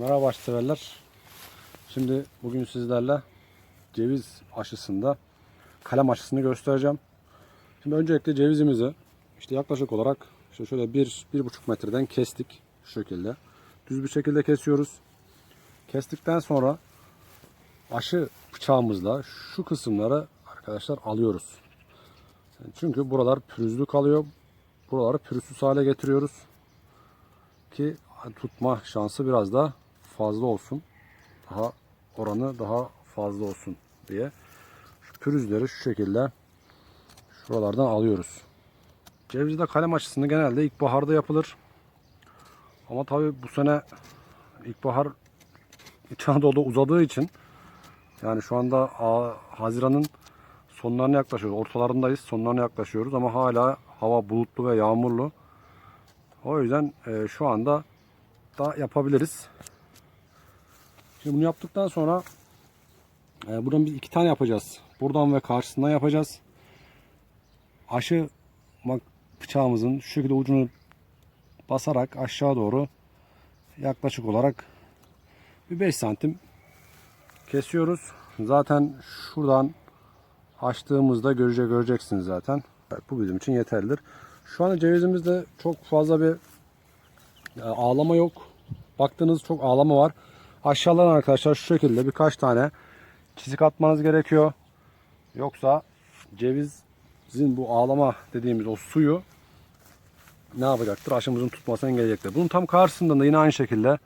Merhaba başseverler. Şimdi bugün sizlerle ceviz aşısında kalem aşısını göstereceğim. Şimdi öncelikle cevizimizi işte yaklaşık olarak işte şöyle bir, bir buçuk metreden kestik şu şekilde. Düz bir şekilde kesiyoruz. Kestikten sonra aşı bıçağımızla şu kısımları arkadaşlar alıyoruz. Çünkü buralar pürüzlü kalıyor. Buraları pürüzsüz hale getiriyoruz ki tutma şansı biraz da fazla olsun. Daha oranı daha fazla olsun diye. Şu pürüzleri şu şekilde şuralardan alıyoruz. Cevizde kalem aşısını genelde ilkbaharda yapılır. Ama tabi bu sene ilkbahar İç Anadolu'da uzadığı için yani şu anda Haziran'ın sonlarına yaklaşıyoruz. Ortalarındayız. Sonlarına yaklaşıyoruz ama hala hava bulutlu ve yağmurlu. O yüzden e, şu anda da yapabiliriz. Şimdi bunu yaptıktan sonra e, buradan biz iki tane yapacağız. Buradan ve karşısından yapacağız. Aşı bıçağımızın şu şekilde ucunu basarak aşağı doğru yaklaşık olarak bir 5 santim kesiyoruz. Zaten şuradan açtığımızda görece göreceksiniz zaten. Bu bizim için yeterlidir. Şu anda cevizimizde çok fazla bir e, ağlama yok. Baktığınız çok ağlama var. Aşağıdan arkadaşlar şu şekilde birkaç tane çizik atmanız gerekiyor. Yoksa cevizin bu ağlama dediğimiz o suyu ne yapacaktır? Aşımızın tutmasını engelleyecektir. Bunun tam karşısında da yine aynı şekilde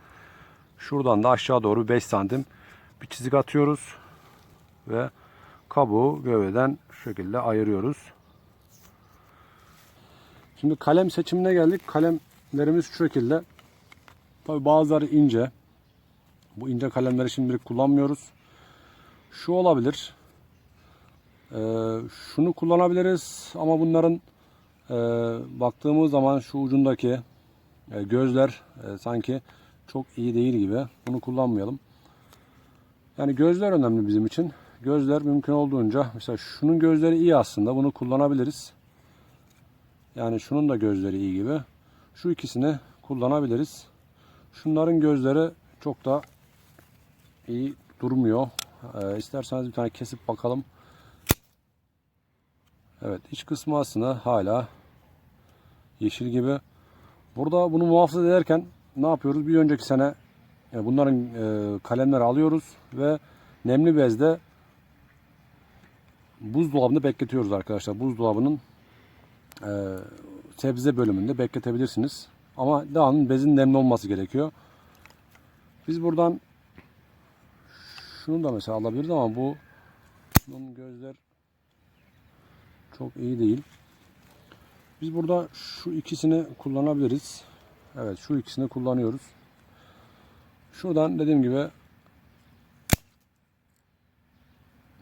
şuradan da aşağı doğru 5 santim bir çizik atıyoruz. Ve kabuğu gövdeden şu şekilde ayırıyoruz. Şimdi kalem seçimine geldik. Kalemlerimiz şu şekilde. Tabi bazıları ince. Bu ince kalemleri şimdilik kullanmıyoruz. Şu olabilir. Ee, şunu kullanabiliriz ama bunların e, baktığımız zaman şu ucundaki e, gözler e, sanki çok iyi değil gibi. Bunu kullanmayalım. Yani gözler önemli bizim için. Gözler mümkün olduğunca mesela şunun gözleri iyi aslında. Bunu kullanabiliriz. Yani şunun da gözleri iyi gibi. Şu ikisini kullanabiliriz. Şunların gözleri çok da iyi durmuyor. Ee, isterseniz bir tane kesip bakalım. Evet iç kısmı aslında hala yeşil gibi. Burada bunu muhafaza ederken ne yapıyoruz? Bir önceki sene e, bunların e, kalemleri alıyoruz ve nemli bezde buzdolabında bekletiyoruz arkadaşlar. Buzdolabının e, sebze bölümünde bekletebilirsiniz. Ama devamlı bezin nemli olması gerekiyor. Biz buradan şunu da mesela alabiliriz ama bu bunun gözler çok iyi değil. Biz burada şu ikisini kullanabiliriz. Evet şu ikisini kullanıyoruz. Şuradan dediğim gibi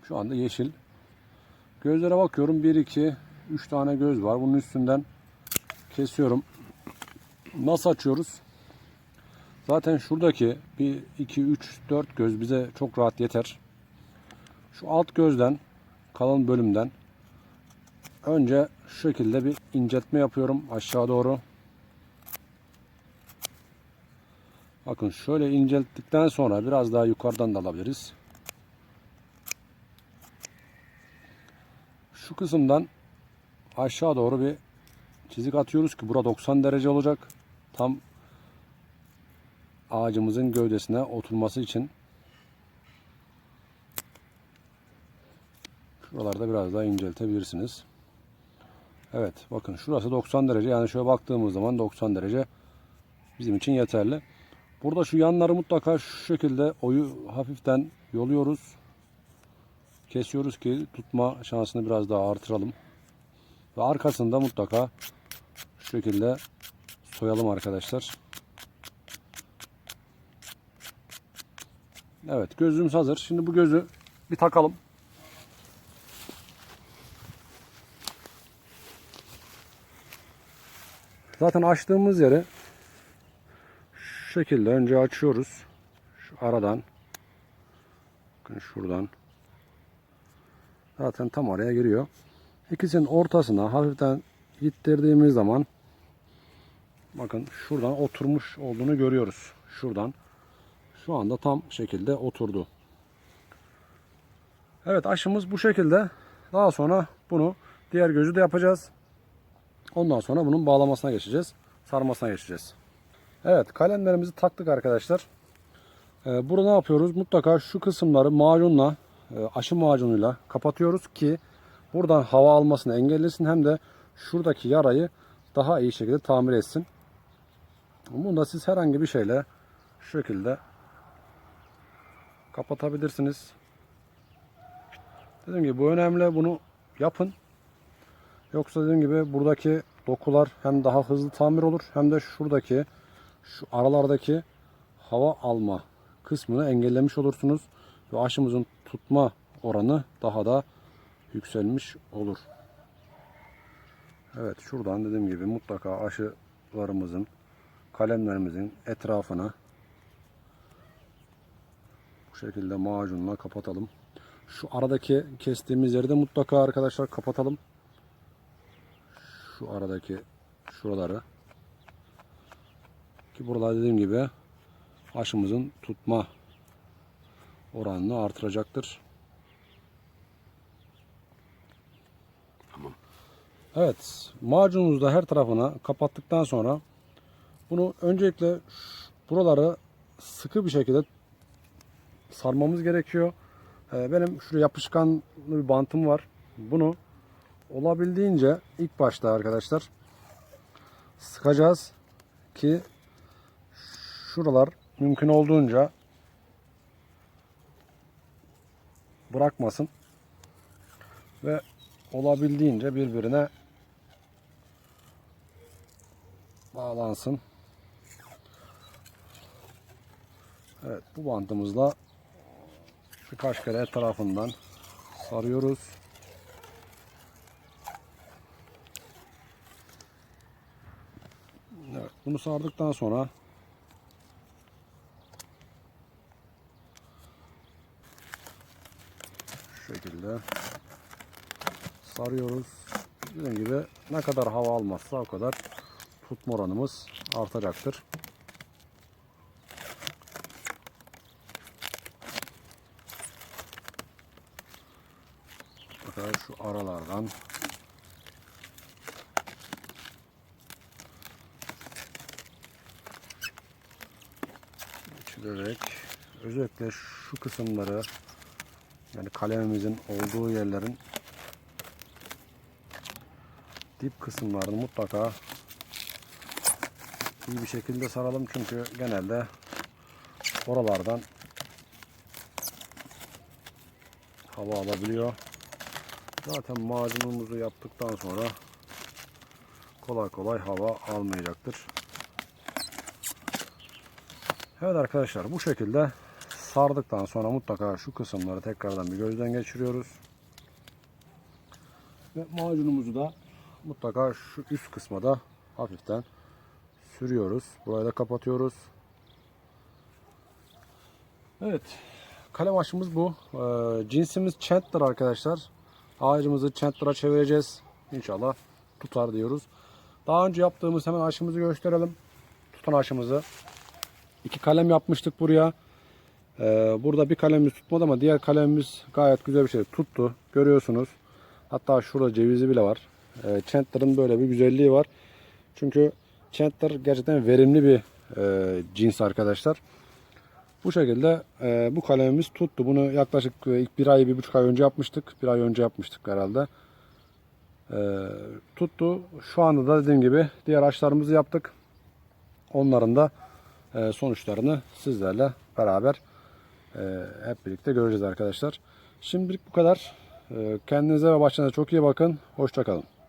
şu anda yeşil. Gözlere bakıyorum. 1, 2, 3 tane göz var. Bunun üstünden kesiyorum. Nasıl açıyoruz? Zaten şuradaki 1, 2, 3, 4 göz bize çok rahat yeter. Şu alt gözden kalan bölümden önce şu şekilde bir inceltme yapıyorum aşağı doğru. Bakın şöyle incelttikten sonra biraz daha yukarıdan da alabiliriz. Şu kısımdan aşağı doğru bir çizik atıyoruz ki bura 90 derece olacak. Tam ağacımızın gövdesine oturması için. Şuralarda biraz daha inceltebilirsiniş. Evet bakın şurası 90 derece yani şöyle baktığımız zaman 90 derece bizim için yeterli. Burada şu yanları mutlaka şu şekilde oyu hafiften yoluyoruz. Kesiyoruz ki tutma şansını biraz daha artıralım. Ve arkasında mutlaka şu şekilde soyalım arkadaşlar. Evet gözümüz hazır. Şimdi bu gözü bir takalım. Zaten açtığımız yeri şu şekilde önce açıyoruz. Şu aradan. Şuradan. Zaten tam oraya giriyor. İkisinin ortasına hafiften ittirdiğimiz zaman bakın şuradan oturmuş olduğunu görüyoruz. Şuradan şu anda tam şekilde oturdu. Evet aşımız bu şekilde. Daha sonra bunu diğer gözü de yapacağız. Ondan sonra bunun bağlamasına geçeceğiz. Sarmasına geçeceğiz. Evet kalemlerimizi taktık arkadaşlar. Ee, burada ne yapıyoruz? Mutlaka şu kısımları macunla, e, aşı macunuyla kapatıyoruz ki buradan hava almasını engellesin hem de şuradaki yarayı daha iyi şekilde tamir etsin. Bunu da siz herhangi bir şeyle şu şekilde kapatabilirsiniz. Dediğim gibi bu önemli. Bunu yapın. Yoksa dediğim gibi buradaki dokular hem daha hızlı tamir olur hem de şuradaki şu aralardaki hava alma kısmını engellemiş olursunuz ve aşımızın tutma oranı daha da yükselmiş olur. Evet şuradan dediğim gibi mutlaka aşılarımızın kalemlerimizin etrafına şekilde macunla kapatalım. Şu aradaki kestiğimiz yeri de mutlaka arkadaşlar kapatalım. Şu aradaki şuraları. Ki buralar dediğim gibi aşımızın tutma oranını artıracaktır. Tamam. Evet, macunumuzu da her tarafına kapattıktan sonra bunu öncelikle buraları sıkı bir şekilde sarmamız gerekiyor. Ee, Benim şuraya yapışkanlı bir bantım var. Bunu olabildiğince ilk başta arkadaşlar sıkacağız ki şuralar mümkün olduğunca bırakmasın ve olabildiğince birbirine bağlansın. Evet bu bantımızla birkaç kere etrafından sarıyoruz. Evet, bunu sardıktan sonra şu şekilde sarıyoruz. Dediğim gibi ne kadar hava almazsa o kadar tutma oranımız artacaktır. Mutlaka şu aralardan geçirerek özellikle şu kısımları yani kalemimizin olduğu yerlerin dip kısımlarını mutlaka iyi bir şekilde saralım çünkü genelde oralardan hava alabiliyor. Zaten macunumuzu yaptıktan sonra kolay kolay hava almayacaktır. Evet arkadaşlar bu şekilde sardıktan sonra mutlaka şu kısımları tekrardan bir gözden geçiriyoruz. Ve macunumuzu da mutlaka şu üst kısma da hafiften sürüyoruz. Burayı da kapatıyoruz. Evet. Kalem aşımız bu. Ee, cinsimiz Chandler arkadaşlar. Ağacımızı Chandler'a çevireceğiz. İnşallah tutar diyoruz. Daha önce yaptığımız hemen aşımızı gösterelim. Tutan aşımızı. İki kalem yapmıştık buraya. Ee, burada bir kalemimiz tutmadı ama diğer kalemimiz gayet güzel bir şey tuttu. Görüyorsunuz. Hatta şurada cevizi bile var. Ee, Chandler'ın böyle bir güzelliği var. Çünkü Chandler gerçekten verimli bir e, cins arkadaşlar. Bu şekilde e, bu kalemimiz tuttu. Bunu yaklaşık e, ilk bir ay, bir buçuk ay önce yapmıştık. Bir ay önce yapmıştık herhalde. E, tuttu. Şu anda da dediğim gibi diğer açlarımızı yaptık. Onların da e, sonuçlarını sizlerle beraber e, hep birlikte göreceğiz arkadaşlar. Şimdilik bu kadar. E, kendinize ve başınıza çok iyi bakın. Hoşçakalın.